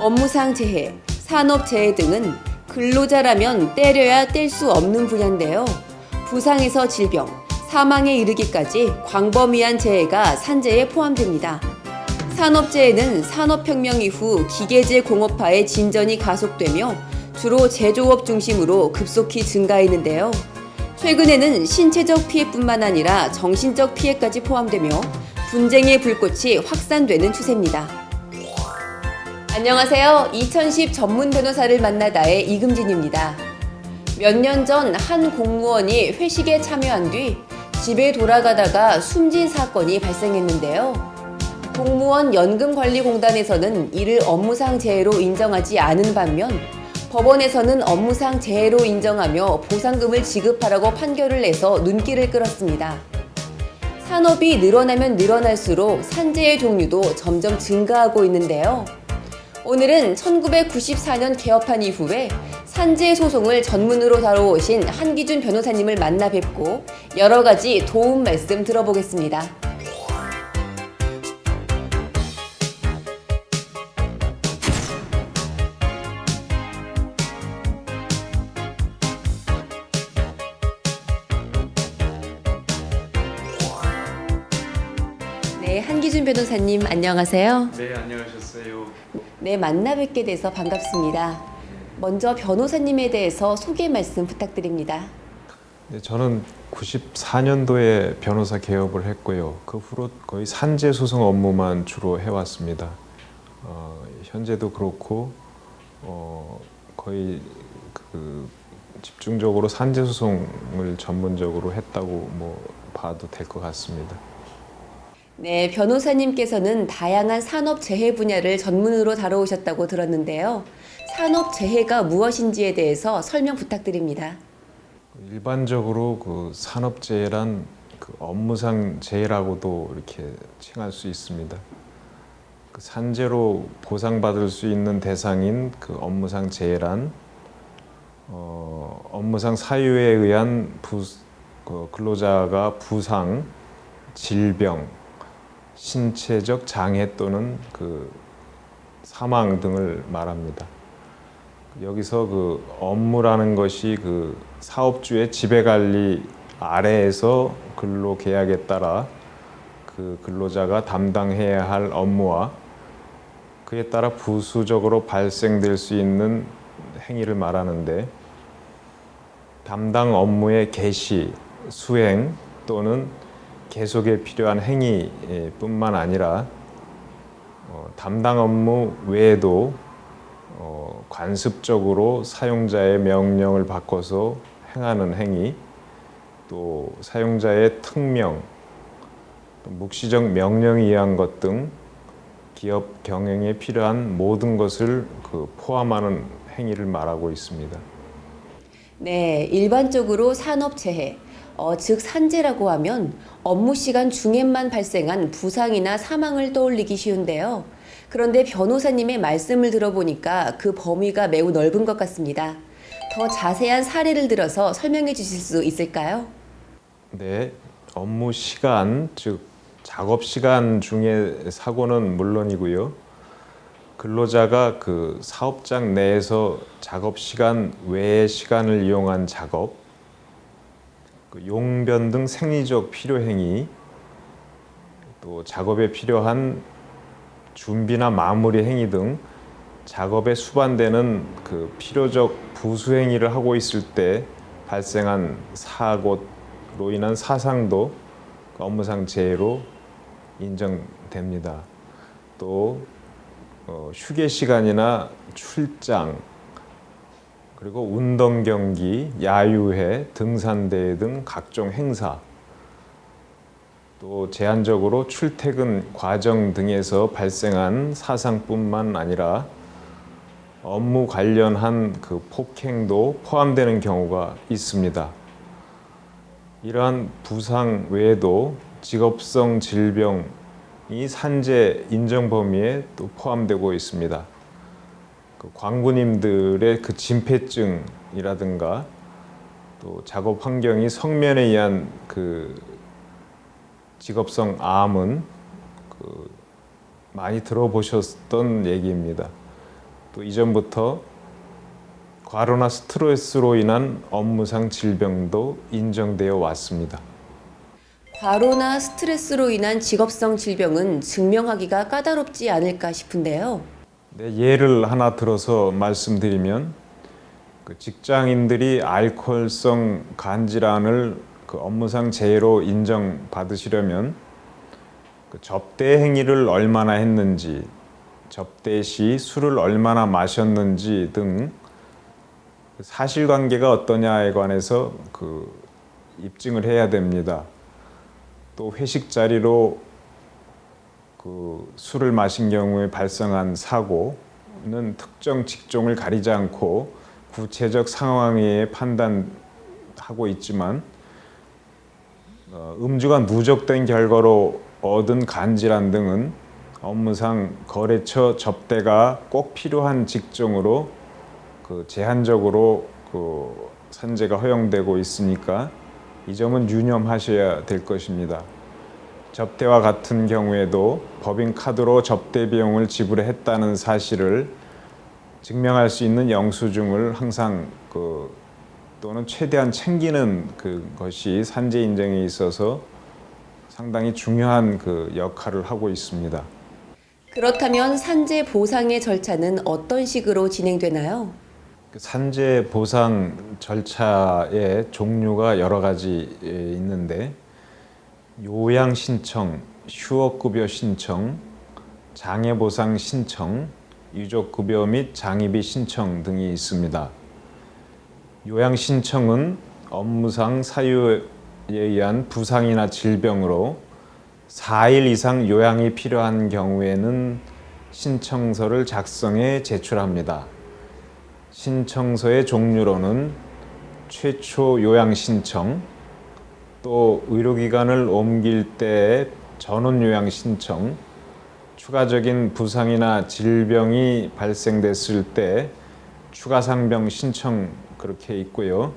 업무상 재해, 산업 재해 등은 근로자라면 때려야 뗄 수 없는 분야인데요. 부상에서 질병, 사망에 이르기까지 광범위한 재해가 산재에 포함됩니다. 산업재해는 산업혁명 이후 기계재 공업화의 진전이 가속되며 주로 제조업 중심으로 급속히 증가했는데요. 최근에는 신체적 피해뿐만 아니라 정신적 피해까지 포함되며 분쟁의 불꽃이 확산되는 추세입니다. 안녕하세요. 2010 전문 변호사를 만나다의 이금진입니다. 몇 년 전 한 공무원이 회식에 참여한 뒤 집에 돌아가다가 숨진 사건이 발생했는데요. 공무원 연금관리공단에서는 이를 업무상 재해로 인정하지 않은 반면 법원에서는 업무상 재해로 인정하며 보상금을 지급하라고 판결을 내서 눈길을 끌었습니다. 산업이 늘어나면 늘어날수록 산재의 종류도 점점 증가하고 있는데요. 오늘은 1994년 개업한 이후에 산재 소송을 전문으로 다뤄오신 한기준 변호사님을 만나 뵙고 여러 가지 도움 말씀 들어보겠습니다. 네, 한기준 변호사님 안녕하세요. 네, 안녕하셨어요. 네, 만나 뵙게 돼서 반갑습니다. 먼저 변호사님에 대해서 소개 말씀 부탁드립니다. 네, 저는 94년도에 변호사 개업을 했고요. 그 후로 거의 산재 소송 업무만 주로 해왔습니다. 어, 현재도 그렇고 어, 거의 그 집중적으로 산재 소송을 전문적으로 했다고 뭐 봐도 될 것 같습니다. 네, 변호사님께서는 다양한 산업 재해 분야를 전문으로 다뤄오셨다고 들었는데요. 산업 재해가 무엇인지에 대해서 설명 부탁드립니다. 일반적으로 그 산업 재해란 그 업무상 재해라고도 이렇게 칭할 수 있습니다. 그 산재로 보상받을 수 있는 대상인 그 업무상 재해란 어, 업무상 사유에 의한 부, 그 근로자가 부상, 질병, 신체적 장애 또는 그 사망 등을 말합니다. 여기서 그 업무라는 것이 그 사업주의 지배 관리 아래에서 근로 계약에 따라 그 근로자가 담당해야 할 업무와 그에 따라 부수적으로 발생될 수 있는 행위를 말하는데 담당 업무의 개시, 수행 또는 계속에 필요한 행위뿐만 아니라 어, 담당 업무 외에도 어, 관습적으로 사용자의 명령을 바꿔서 행하는 행위, 또 사용자의 특명, 또 묵시적 명령에 의한 것 등 기업 경영에 필요한 모든 것을 그 포함하는 행위를 말하고 있습니다. 네, 일반적으로 산업 재해, 어, 즉 산재라고 하면 업무 시간 중에만 발생한 부상이나 사망을 떠올리기 쉬운데요. 그런데 변호사님의 말씀을 들어보니까 그 범위가 매우 넓은 것 같습니다. 더 자세한 사례를 들어서 설명해 주실 수 있을까요? 네, 업무 시간, 즉 작업 시간 중에 사고는 물론이고요. 근로자가 그 사업장 내에서 작업 시간 외의 시간을 이용한 작업, 그 용변 등 생리적 필요 행위, 또 작업에 필요한 준비나 마무리 행위 등 작업에 수반되는 그 필요적 부수 행위를 하고 있을 때 발생한 사고로 인한 사상도 그 업무상 재해로 인정됩니다. 또 어, 휴게 시간이나 출장 그리고 운동 경기, 야유회, 등산대회 등 각종 행사 또 제한적으로 출퇴근 과정 등에서 발생한 사상뿐만 아니라 업무 관련한 그 폭행도 포함되는 경우가 있습니다. 이러한 부상 외에도 직업성 질병이 산재 인정 범위에 또 포함되고 있습니다. 그 광부님들의 그 진폐증이라든가 또 작업 환경이 성면에 의한 그 직업성 암은 그 많이 들어보셨던 얘기입니다. 또 이전부터 과로나 스트레스로 인한 업무상 질병도 인정되어 왔습니다. 과로나 스트레스로 인한 직업성 질병은 증명하기가 까다롭지 않을까 싶은데요. 네, 예를 하나 들어서 말씀드리면 그 직장인들이 알코올성 간 질환을 그 업무상 재해로 인정받으시려면 그 접대 행위를 얼마나 했는지, 접대 시 술을 얼마나 마셨는지 등그 사실관계가 어떠냐에 관해서 그 입증을 해야 됩니다. 또 회식 자리로 그 술을 마신 경우에 발생한 사고는 특정 직종을 가리지 않고 구체적 상황에 판단하고 있지만 어, 음주가 누적된 결과로 얻은 간질환 등은 업무상 거래처 접대가 꼭 필요한 직종으로 그 제한적으로 그 산재가 허용되고 있으니까 이 점은 유념하셔야 될 것입니다. 접대와 같은 경우에도 법인 카드로 접대 비용을 지불했다는 사실을 증명할 수 있는 영수증을 항상 그 또는 최대한 챙기는 그것이 산재 인정에 있어서 상당히 중요한 그 역할을 하고 있습니다. 그렇다면 산재 보상의 절차는 어떤 식으로 진행되나요? 그 산재 보상 절차의 종류가 여러 가지 예, 있는데 요양 신청, 휴업급여 신청, 장애 보상 신청, 유족급여 및 장의비 신청 등이 있습니다. 요양 신청은 업무상 사유에 의한 부상이나 질병으로 4일 이상 요양이 필요한 경우에는 신청서를 작성해 제출합니다. 신청서의 종류로는 최초 요양 신청, 또 의료기관을 옮길 때 전원 요양 신청, 추가적인 부상이나 질병이 발생됐을 때 추가 상병 신청 그렇게 있고요.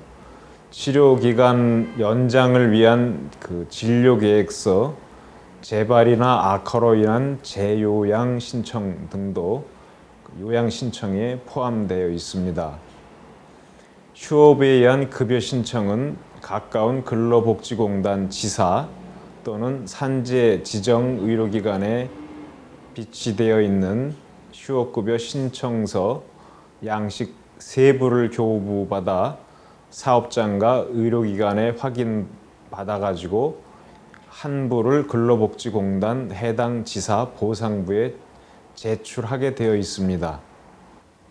치료 기간 연장을 위한 그 진료 계획서, 재발이나 악화로 인한 재요양 신청 등도 요양 신청에 포함되어 있습니다. 휴업에 의한 급여 신청은 가까운 근로복지공단 지사 또는 산재 지정 의료기관에 비치되어 있는 휴업급여 신청서 양식 세부를 교부받아 사업장과 의료기관에 확인 받아 가지고 한 부를 근로복지공단 해당 지사 보상부에 제출하게 되어 있습니다.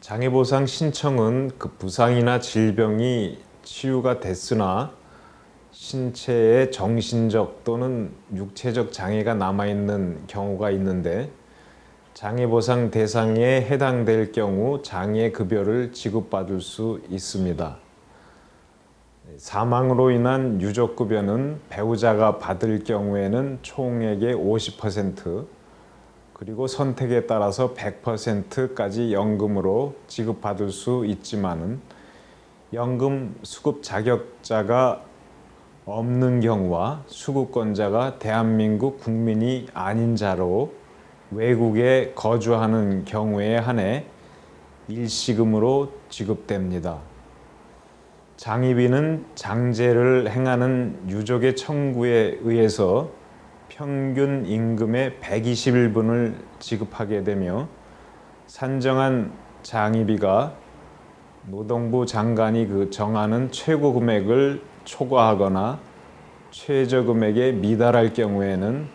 장애보상 신청은 그 부상이나 질병이 치유가 됐으나 신체에 정신적 또는 육체적 장애가 남아있는 경우가 있는데 장애보상 대상에 해당될 경우 장애급여를 지급받을 수 있습니다. 사망으로 인한 유족급여는 배우자가 받을 경우에는 총액의 50% 그리고 선택에 따라서 100%까지 연금으로 지급받을 수 있지만은 연금 수급 자격자가 없는 경우와 수급권자가 대한민국 국민이 아닌 자로 외국에 거주하는 경우에 한해 일시금으로 지급됩니다. 장의비는 장제를 행하는 유족의 청구에 의해서 평균 임금의 121분을 지급하게 되며 산정한 장의비가 노동부 장관이 그 정하는 최고 금액을 초과하거나 최저 금액에 미달할 경우에는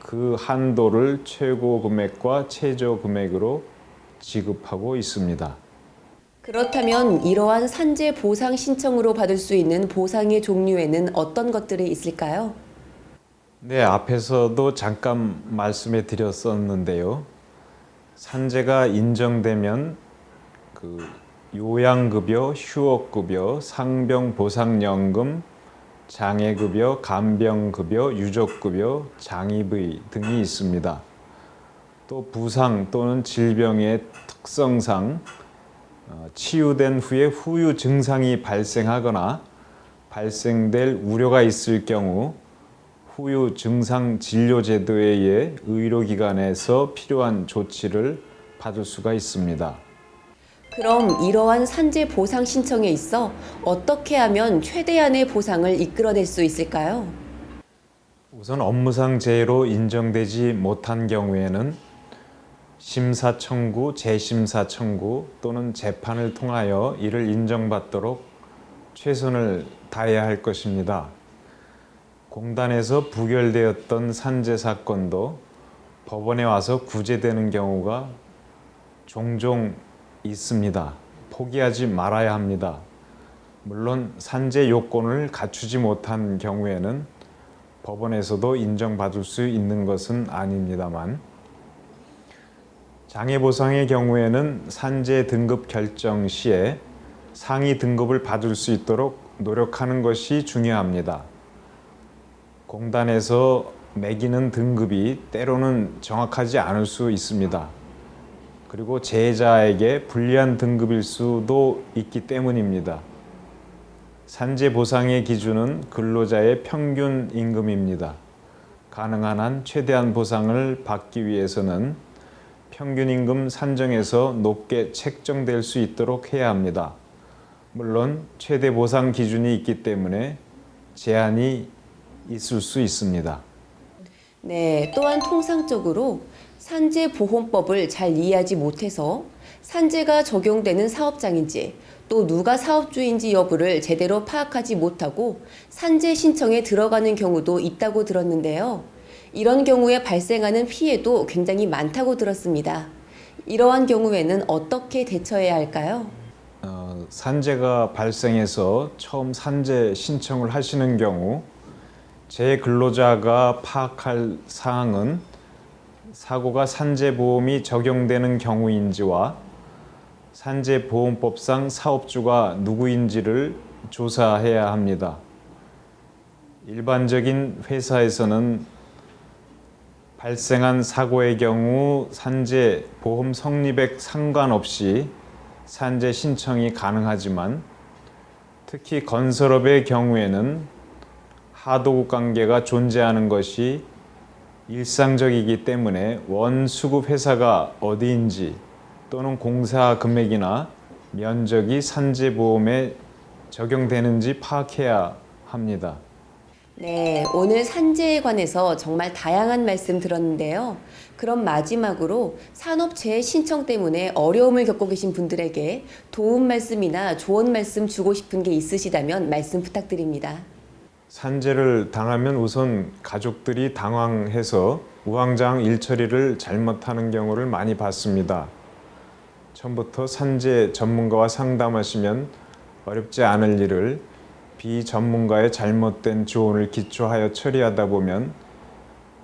그 한도를 최고 금액과 최저 금액으로 지급하고 있습니다. 그렇다면 이러한 산재 보상 신청으로 받을 수 있는 보상의 종류에는 어떤 것들이 있을까요? 네, 앞에서도 잠깐 말씀해 드렸었는데요. 산재가 인정되면 그 요양급여, 휴업급여, 상병보상연금, 장애급여, 간병급여, 유족급여, 장의비 등이 있습니다. 또 부상 또는 질병의 특성상 어, 치유된 후에 후유 증상이 발생하거나 발생될 우려가 있을 경우 후유 증상 진료 제도에 의해 의료기관에서 필요한 조치를 받을 수가 있습니다. 그럼 이러한 산재 보상 신청에 있어 어떻게 하면 최대한의 보상을 이끌어낼 수 있을까요? 우선 업무상 재해로 인정되지 못한 경우에는 심사 청구, 재심사 청구 또는 재판을 통하여 이를 인정받도록 최선을 다해야 할 것입니다. 공단에서 부결되었던 산재 사건도 법원에 와서 구제되는 경우가 종종 있습니다. 포기하지 말아야 합니다. 물론 산재 요건을 갖추지 못한 경우에는 법원에서도 인정받을 수 있는 것은 아닙니다만 장애 보상의 경우에는 산재 등급 결정 시에 상위 등급을 받을 수 있도록 노력하는 것이 중요합니다. 공단에서 매기는 등급이 때로는 정확하지 않을 수 있습니다. 그리고 재해자에게 불리한 등급일 수도 있기 때문입니다. 산재 보상의 기준은 근로자의 평균 임금입니다. 가능한 한 최대한 보상을 받기 위해서는 평균 임금 산정에서 높게 책정될 수 있도록 해야 합니다. 물론 최대 보상 기준이 있기 때문에 제한이 있을 수 있습니다. 네, 또한 통상적으로 산재보험법을 잘 이해하지 못해서 산재가 적용되는 사업장인지 또 누가 사업주인지 여부를 제대로 파악하지 못하고 산재 신청에 들어가는 경우도 있다고 들었는데요. 이런 경우에 발생하는 피해도 굉장히 많다고 들었습니다. 이러한 경우에는 어떻게 대처해야 할까요? 어, 산재가 발생해서 처음 산재 신청을 하시는 경우 제 근로자가 파악할 사항은 사고가 산재보험이 적용되는 경우인지와 산재보험법상 사업주가 누구인지를 조사해야 합니다. 일반적인 회사에서는 발생한 사고의 경우 산재 보험 성립액 상관없이 산재 신청이 가능하지만 특히 건설업의 경우에는 하도급 관계가 존재하는 것이 일상적이기 때문에 원 수급 회사가 어디인지 또는 공사 금액이나 면적이 산재 보험에 적용되는지 파악해야 합니다. 네, 오늘 산재에 관해서 정말 다양한 말씀 들었는데요. 그럼 마지막으로 산업재해 신청 때문에 어려움을 겪고 계신 분들에게 도움 말씀이나 조언 말씀 주고 싶은 게 있으시다면 말씀 부탁드립니다. 산재를 당하면 우선 가족들이 당황해서 우왕좌왕 일처리를 잘못하는 경우를 많이 봤습니다. 처음부터 산재 전문가와 상담하시면 어렵지 않을 일을 비전문가의 잘못된 조언을 기초하여 처리하다 보면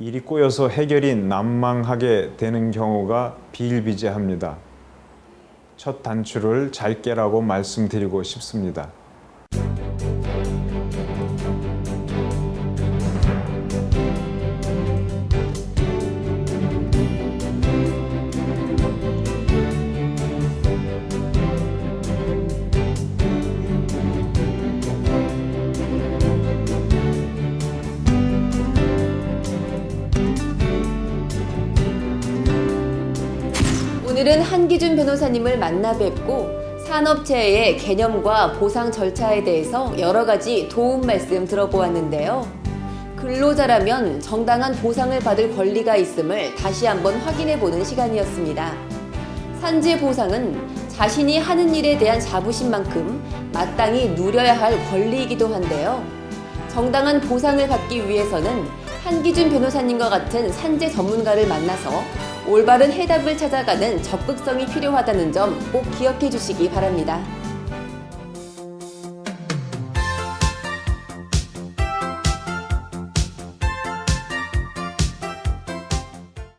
일이 꼬여서 해결이 난망하게 되는 경우가 비일비재합니다. 첫 단추를 잘 깨라고 말씀드리고 싶습니다. 오늘은 한기준 변호사님을 만나 뵙고 산업재해의 개념과 보상 절차에 대해서 여러 가지 도움 말씀 들어보았는데요. 근로자라면 정당한 보상을 받을 권리가 있음을 다시 한번 확인해 보는 시간이었습니다. 산재 보상은 자신이 하는 일에 대한 자부심만큼 마땅히 누려야 할 권리이기도 한데요. 정당한 보상을 받기 위해서는 한기준 변호사님과 같은 산재 전문가를 만나서 올바른 해답을 찾아가는 적극성이 필요하다는 점 꼭 기억해 주시기 바랍니다.